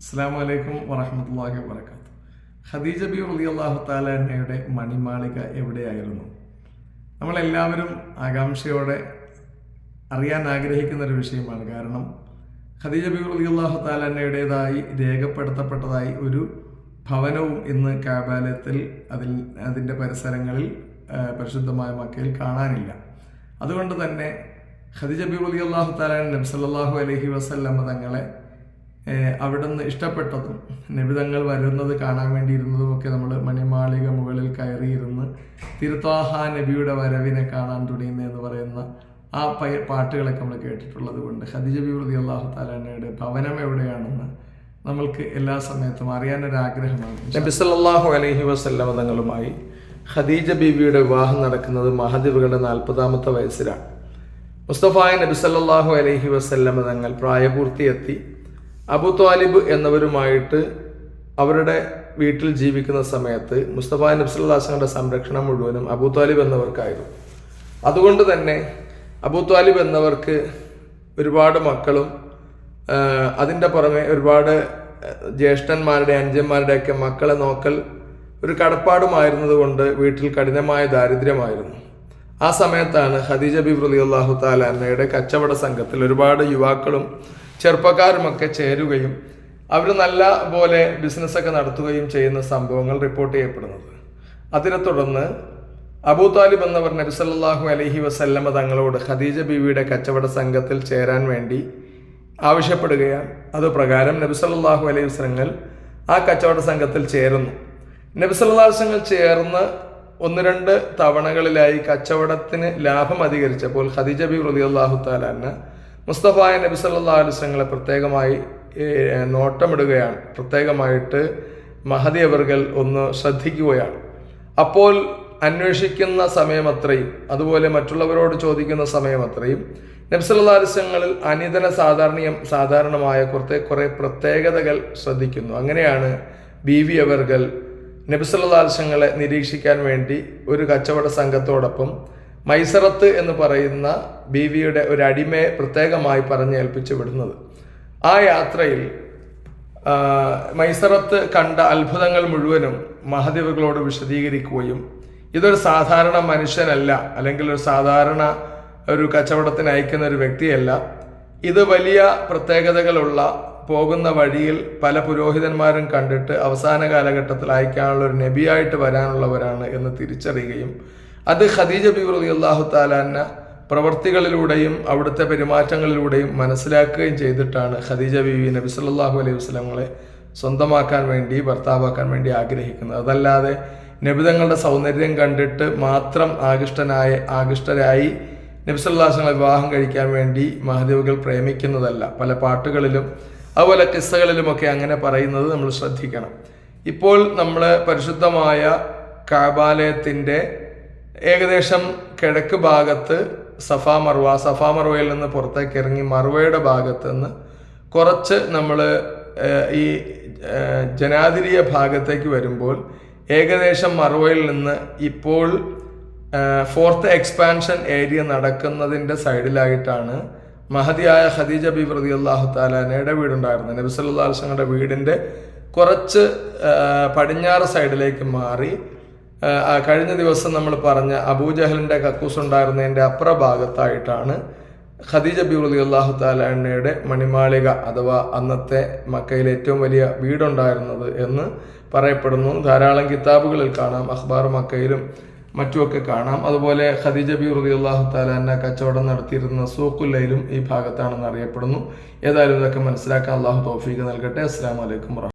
അസ്സാം വലൈക്കും വറഹമത്തല്ലാഹി വാബർക്കാത്തു ഖദീജ ബി റലി അള്ളാഹു താലയുടെ മണിമാളിക എവിടെയായിരുന്നു? നമ്മളെല്ലാവരും ആകാംക്ഷയോടെ അറിയാൻ ആഗ്രഹിക്കുന്ന ഒരു വിഷയമാണ്. കാരണം ഖദീജ ബി റലി അള്ളാഹു താലയുടേതായി രേഖപ്പെടുത്തപ്പെട്ടതായി ഒരു ഭവനവും ഇന്ന് കാബാലയത്തിൽ അതിൽ അതിന്റെ പരിസരങ്ങളിൽ പരിശുദ്ധമായ മക്കയിൽ കാണാനില്ല. അതുകൊണ്ട് തന്നെ ഖദീജ ബി റലി അള്ളാഹു താലാൻ നബ്സല്ലാഹു അലഹി വസല്ലമ്മ തങ്ങളെ അവിടുന്ന് ഇഷ്ടപ്പെട്ടതും നിബിതങ്ങൾ വരുന്നത് കാണാൻ വേണ്ടിയിരുന്നതും ഒക്കെ നമ്മൾ മണിമാളിക മുകളിൽ കയറിയിരുന്ന് തിരുത്താഹ നബിയുടെ വരവിനെ കാണാൻ തുടങ്ങുന്ന എന്ന് പറയുന്ന ആ പയ പാട്ടുകളൊക്കെ നമ്മൾ കേട്ടിട്ടുള്ളത് കൊണ്ട് ഖദീജ ബി റതി അള്ളാഹു താലാനയുടെ ഭവനം എവിടെയാണെന്ന് നമ്മൾക്ക് എല്ലാ സമയത്തും അറിയാനൊരാഗ്രഹമാണ്. നബി സല്ലല്ലാഹു അലൈഹി വസല്ലമ തങ്ങളുമായി ഖദീജ ബീവിയുടെ വിവാഹം നടക്കുന്നത് മഹദീബുകളുടെ നാൽപ്പതാമത്തെ വയസ്സിലാണ്. മുസ്തഫായ നബി സല്ലല്ലാഹു അലൈഹി വസല്ലമ തങ്ങൾ പ്രായപൂർത്തിയെത്തി അബു ത്വാലിബ് എന്നവരുമായിട്ട് അവരുടെ വീട്ടിൽ ജീവിക്കുന്ന സമയത്ത് മുസ്തഫ നബ്സുല്ലാസങ്ങളുടെ സംരക്ഷണം മുഴുവനും അബു ത്വാലിബ് എന്നവർക്കായിരുന്നു. അതുകൊണ്ട് തന്നെ അബു ത്വാലിബ് എന്നവർക്ക് ഒരുപാട് മക്കളും അതിന്റെ പുറമെ ഒരുപാട് ജ്യേഷ്ഠന്മാരുടെ അനുജന്മാരുടെയൊക്കെ മക്കളെ നോക്കൽ ഒരു കടപ്പാടുമായിരുന്നത് കൊണ്ട് വീട്ടിൽ കഠിനമായ ദാരിദ്ര്യമായിരുന്നു. ആ സമയത്താണ് ഖദീജ ബി അള്ളാഹു താലാന്നയുടെ കച്ചവട സംഘത്തിൽ ഒരുപാട് യുവാക്കളും ചെറുപ്പക്കാരുമൊക്കെ ചേരുകയും അവർ നല്ല പോലെ ബിസിനസ്സൊക്കെ നടത്തുകയും ചെയ്യുന്ന സംഭവങ്ങൾ റിപ്പോർട്ട് ചെയ്യപ്പെടുന്നത്. അതിനെ തുടർന്ന് അബൂ താലിബ് എന്നവർ നബിസല്ലാഹു അലഹി വസല്ലമ തങ്ങളോട് ഖദീജ ബീവിയുടെ കച്ചവട സംഘത്തിൽ ചേരാൻ വേണ്ടി ആവശ്യപ്പെടുകയാണ്. അതുപ്രകാരം നബി സല്ലല്ലാഹു അലൈഹി വസ്ലങ്ങൾ ആ കച്ചവട സംഘത്തിൽ ചേരുന്നു. നബി സല്ലല്ലാഹു അലൈഹി വസല്ലങ്ങൾ ചേർന്ന് ഒന്ന് രണ്ട് തവണകളിലായി കച്ചവടത്തിന് ലാഭം അധികരിച്ചപ്പോൾ ഖദീജ ബി റളിയല്ലാഹു തആല മുസ്തഫായ നബി സല്ലാ അലൈഹി വസല്ലങ്ങളെ പ്രത്യേകമായി നോട്ടമിടുകയാണ്. പ്രത്യേകമായിട്ട് മഹദി അവർകൾ ഒന്ന് ശ്രദ്ധിക്കുകയാണ്. അപ്പോൾ അന്വേഷിക്കുന്ന സമയമത്രയും അതുപോലെ മറ്റുള്ളവരോട് ചോദിക്കുന്ന സമയമത്രയും നബ്സല്ലാസ്യങ്ങളിൽ അനിതന സാധാരണീയം സാധാരണമായ കുറത്തെ കുറെ പ്രത്യേകതകൾ ശ്രദ്ധിക്കുന്നു. അങ്ങനെയാണ് ബി വി അവർകൾ നബ്സല്ലാസ്യങ്ങളെ നിരീക്ഷിക്കാൻ വേണ്ടി ഒരു കച്ചവട സംഘത്തോടൊപ്പം മൈസറത്ത് എന്ന് പറയുന്ന ബീവിയുടെ ഒരു അടിമയെ പ്രത്യേകമായി പറഞ്ഞ് ഏൽപ്പിച്ചു വിടുന്നത്. ആ യാത്രയിൽ മൈസറത്ത് കണ്ട അത്ഭുതങ്ങൾ മുഴുവനും മഹദേവുകളോട് വിശദീകരിക്കുകയും ഇതൊരു സാധാരണ മനുഷ്യനല്ല അല്ലെങ്കിൽ ഒരു സാധാരണ ഒരു കച്ചവടത്തിന് അയക്കുന്ന ഒരു വ്യക്തിയല്ല. ഇത് വലിയ പ്രത്യേകതകളുള്ള പോകുന്ന വഴിയിൽ പല പുരോഹിതന്മാരും കണ്ടിട്ട് അവസാന കാലഘട്ടത്തിൽ അയക്കാനുള്ള ഒരു നബിയായിട്ട് വരാനുള്ളവരാണ് എന്ന് തിരിച്ചറിയുകയും അത് ഖദീജ ബി അള്ളാഹു താലാന്ന പ്രവർത്തികളിലൂടെയും അവിടുത്തെ പെരുമാറ്റങ്ങളിലൂടെയും മനസ്സിലാക്കുകയും ചെയ്തിട്ടാണ് ഖദീജ ബീവി നബി സല്ലല്ലാഹു അലൈഹി വസ്ലങ്ങളെ സ്വന്തമാക്കാൻ വേണ്ടി ഭർത്താവാക്കാൻ വേണ്ടി ആഗ്രഹിക്കുന്നത്. അതല്ലാതെ നബിതങ്ങളുടെ സൗന്ദര്യം കണ്ടിട്ട് മാത്രം ആകൃഷ്ടനായ ആകൃഷ്ടരായി നബി സല്ലാസങ്ങളെ വിവാഹം കഴിക്കാൻ വേണ്ടി മഹദേവുകൾ പ്രേമിക്കുന്നതല്ല. പല പാട്ടുകളിലും അതുപോലെ കിസ്സകളിലുമൊക്കെ അങ്ങനെ പറയുന്നത് നമ്മൾ ശ്രദ്ധിക്കണം. ഇപ്പോൾ നമ്മൾ പരിശുദ്ധമായ കാബാലയത്തിന്റെ ഏകദേശം കിഴക്ക് ഭാഗത്ത് സഫാ മർവ സഫാ മർവയിൽ നിന്ന് പുറത്തേക്ക് ഇറങ്ങി മർവയുടെ ഭാഗത്ത് നിന്ന് കുറച്ച് നമ്മൾ ഈ ജനാതിരിയ ഭാഗത്തേക്ക് വരുമ്പോൾ ഏകദേശം മർവയിൽ നിന്ന് ഇപ്പോൾ ഫോർത്ത് എക്സ്പാൻഷൻ ഏരിയ നടക്കുന്നതിന്റെ സൈഡിലായിട്ടാണ് മഹതിയായ ഖദീജ ബി പ്രതി അള്ളാഹു താലാനയുടെ വീടുണ്ടായിരുന്നത്. നബി സല്ലല്ലാഹു അലൈഹി വസല്ലമയുടെ വീടിന്റെ കുറച്ച് പടിഞ്ഞാറ് സൈഡിലേക്ക് മാറി കഴിഞ്ഞ ദിവസം നമ്മൾ പറഞ്ഞ അബൂജഹലിന്റെ കക്കൂസ് ഉണ്ടായിരുന്നതിന്റെ അപ്പുറ ഭാഗത്തായിട്ടാണ് ഖദീജ ബി പ്രതി അള്ളാഹു താലാണ്ണയുടെ മണിമാളിക അഥവാ അന്നത്തെ മക്കയിൽ ഏറ്റവും വലിയ വീടുണ്ടായിരുന്നത് എന്ന് പറയപ്പെടുന്നു. ധാരാളം കിതാബുകളിൽ കാണാം അഖ്ബാർ മക്കയിലും മറ്റുമൊക്കെ കാണാം. അതുപോലെ ഖദീജ ബി റുദി അള്ളാഹു താലാന കച്ചവടം നടത്തിയിരുന്ന സൂക്കുല്ലയിലും ഈ ഭാഗത്താണെന്ന് അറിയപ്പെടുന്നു. ഏതായാലും ഇതൊക്കെ മനസ്സിലാക്കാൻ അള്ളാഹു തൗഫീഖ് നൽകട്ടെ. അസ്സാം വലൈക്കും